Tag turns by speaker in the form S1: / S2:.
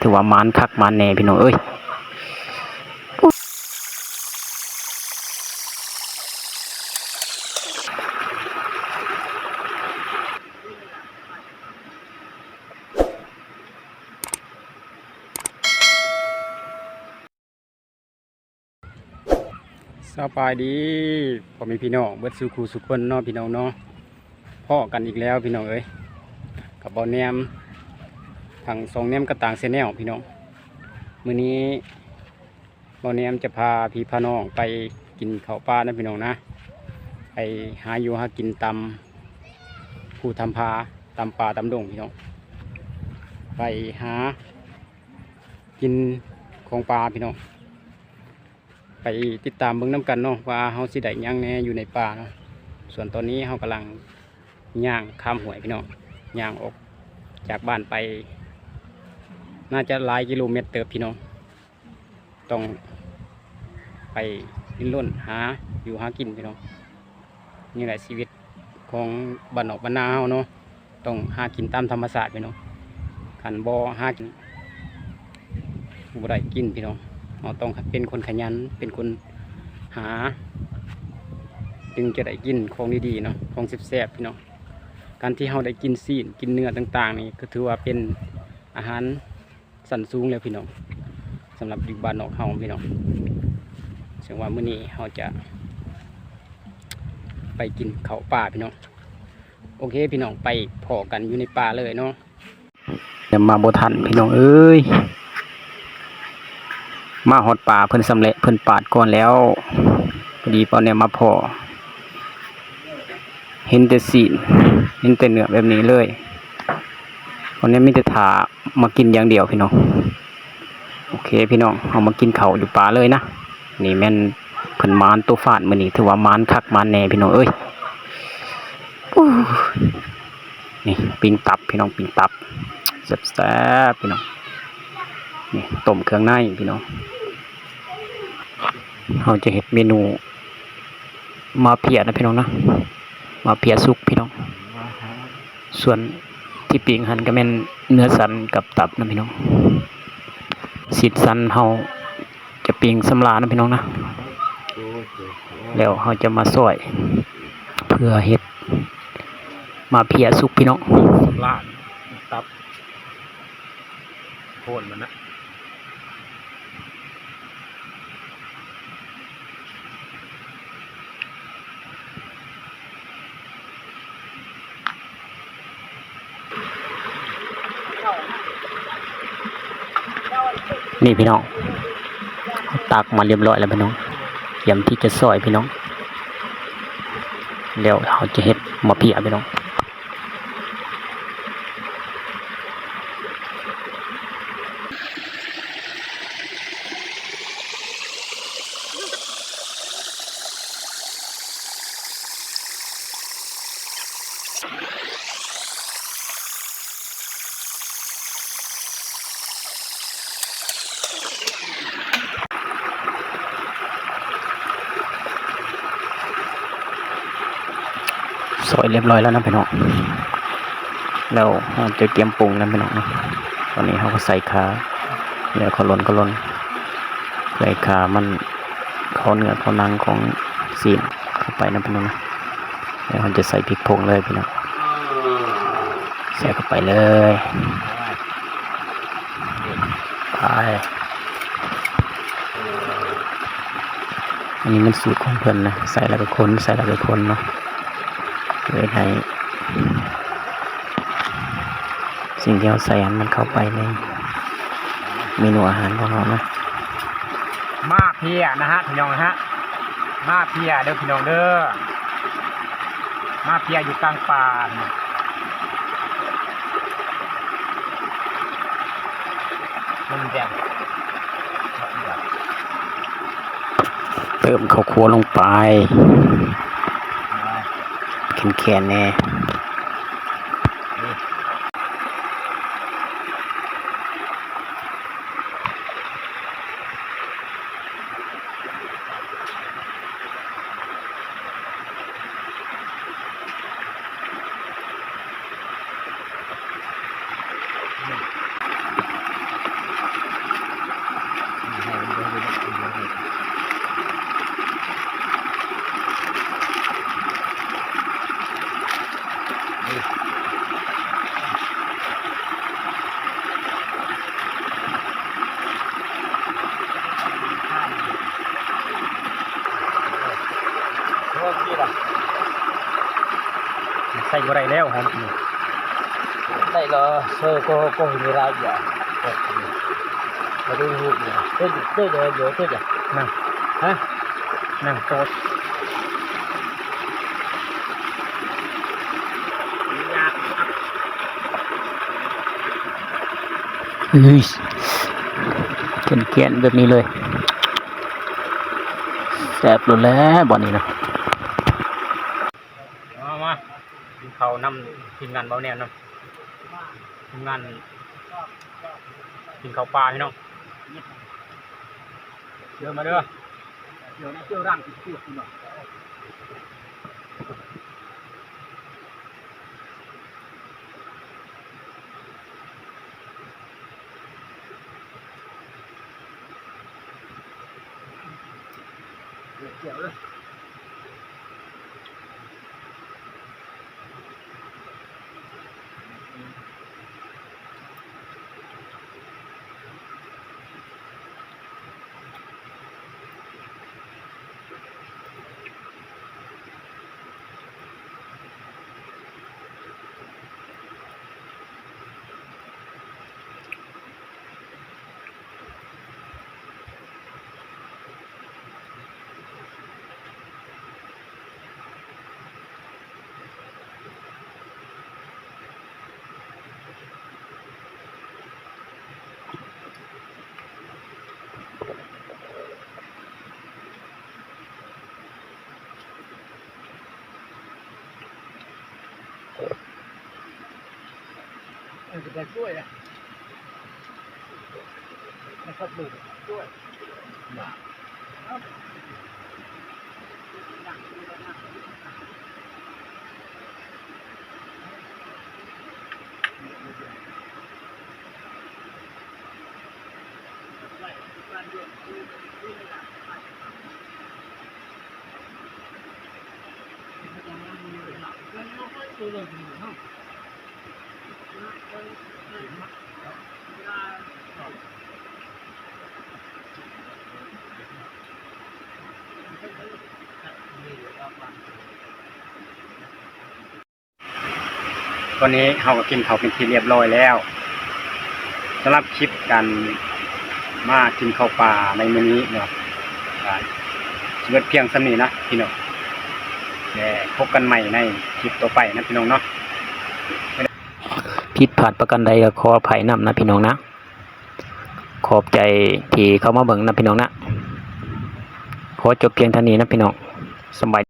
S1: ถือว่ามานคักมานแน่พี่น้องเอ้ยสบายดีพ่อมีพี่น้องเบิดสู่ครูสุขคนเนาะพี่น้องเนาะพ่อกันอีกแล้วพี่น้องเอ้ยกับบอลแนม ทางสองแนมกระต่างเซนแนลพี่น้องมื้อนี้บอลแนมจะพาพี่พาน้องไปกินข้าวปลานะพี่น้องนะ ไปหาอยู่หากินตำผู้ทำพาตำปลาตำดงพี่น้อง ไปหา กินของปลาพี่น้อง ไปติดตามเบิ่งน้ำกันเนาะว่าเฮาสิได้หยังแน่อยู่ในป่าเนาะ ส่วนตอนนี้เฮากำลังย่างข้ามหวยพี่น้องย่างออกจากบ้านไป น่าจะหลายกิโลเมตรเติบพี่น้อง ต้องไปดิ้นรนหาอยู่หากินพี่น้องนี่แหละชีวิตของบ้านนอกบ้านนาเฮาเนาะต้องหากินตามธรรมชาติพี่น้องขันบ่หากินบ่ได้กินพี่น้องเราต้องเป็นคนขยันเป็นคนหา จึงจะได้กินของดีๆเนาะของแซ่บๆพี่น้องการที่เราได้กินซีนกินเนื้อต่าง ๆ นี่ก็ถือว่าเป็นอาหาร สันสูงแล้วพี่น้องสำหรับอยู่บ้านนอกเฮาพี่น้องซึ่งว่ามื้อนี้เราจะ ไปกินเขาป่าพี่น้องโอเค พี่น้องไปพอกันอยู่ในป่าเลยเนาะเดี๋ยวมาบ่ทันพี่น้องเอ้ยมาหอดป่าเพิ่นสำเร็จเพิ่นปาดก่อนแล้วพอดีตอนเนี้ยมาพอเห็นแต่สีนเห็นแต่เนื้อแบบนี้เลย ตอนนี้มีแต่ถามากินอย่างเดียวพี่น้องโอเคพี่น้องเอามากินเขาอยู่ป่าเลยนะนี่แม่นเพิ่นมานตัวฟาดมือนี้ถือว่ามานคักมานแน่พี่น้องเอ้ยอนี่ปิ้งตับพี่น้องปิ้งตับแซ่บๆพี่น้องนี่ต้มเครื่องในพี่น้องเราจะเห็นเมนู มาเพียนะพี่น้องนะมาเพียสุกพี่น้อง ส่วน ที่ปีงหันก็เป็นเนื้อสันกับตับนะพี่น้องสิดสันเฮาจะปีงสำลานะพี่น้องนะแล้วเขาจะมาซอย เพื่อเห็ด มาเพียสุกพี่น้องสำลาตับโคนมันนะ นี่พี่น้องตักมาเรียบร้อยแล้วพี่น้องเตรียมที่จะซอยพี่น้องเดี๋ยวเราจะเฮ็ดมาเพียพี่น้อง ซอยเรียบร้อยแล้วนะพี่น้องแล้วเราจะเตรียมปรุงแล้วพี่น้องเนาะตอนนี้เราก็ใส่ขาเนื้อเขาลนก็ลนใส่ขามันเขาเนื้อเขาหนังของซีนเข้าไปนะพี่น้องนะแล้วเราจะใส่พริกผงเลยพี่น้องใส่เข้าไปเลยไปอันนี้มันสูตรของเพิ่นนะ ใส่แล้วก็คนใส่แล้วก็คนเนาะ เลยให้สิ่งที่เราใส่ให้มันเข้าไปในเมนูอาหารของเรานะ
S2: มาเพียนะฮะพี่น้องนะฮะมาเพียเด้อพี่น้องเด้อมาเพียอยู่กลางป่านี่มันแดง
S1: เติมข้าวคั่วลงไป แข็งๆแน่ ใส่บ่ได้แล้วหอมนี่
S3: đây là sơ cô cô hình ra giờ và tôi hụt nhỉ tôi tôi để vô tôi nhỉ
S1: นั่งฮะนั่งโตด
S3: เฮ้ยเป็นเกียนแบบนี้เลยแสบหลุดแล้วบ่อนี้นะ
S1: มามา กินข้าวนำทีมงานเบาแนวนำทีมงานกินข้าวปลาพี่น้องเดินมาเด้อ
S3: เดี๋ยวนะเจ้าร่างติดตัวคุณหน่อยจะไปช่วยอะนะครับลูกช่วย
S1: ตอ ตอนนี้เราก็กินเขาเป็นที่เรียบร้อยแล้วสำหรับคลิปการมากินข้าวปลาในมื้อนี้เนาะชีวิตเพียงสำนีนะพี่น้องแต่พบกันใหม่ในคลิปต่อไปนะพี่น้องเนาะ
S3: ผิดพลาดประกันใดก็ขออภัยนำนะพี่น้องนะ ขอบใจที่เข้ามาเบิ่งนะพี่น้องนะ ขอจบเพียงเท่านี้นะพี่น้องสบาย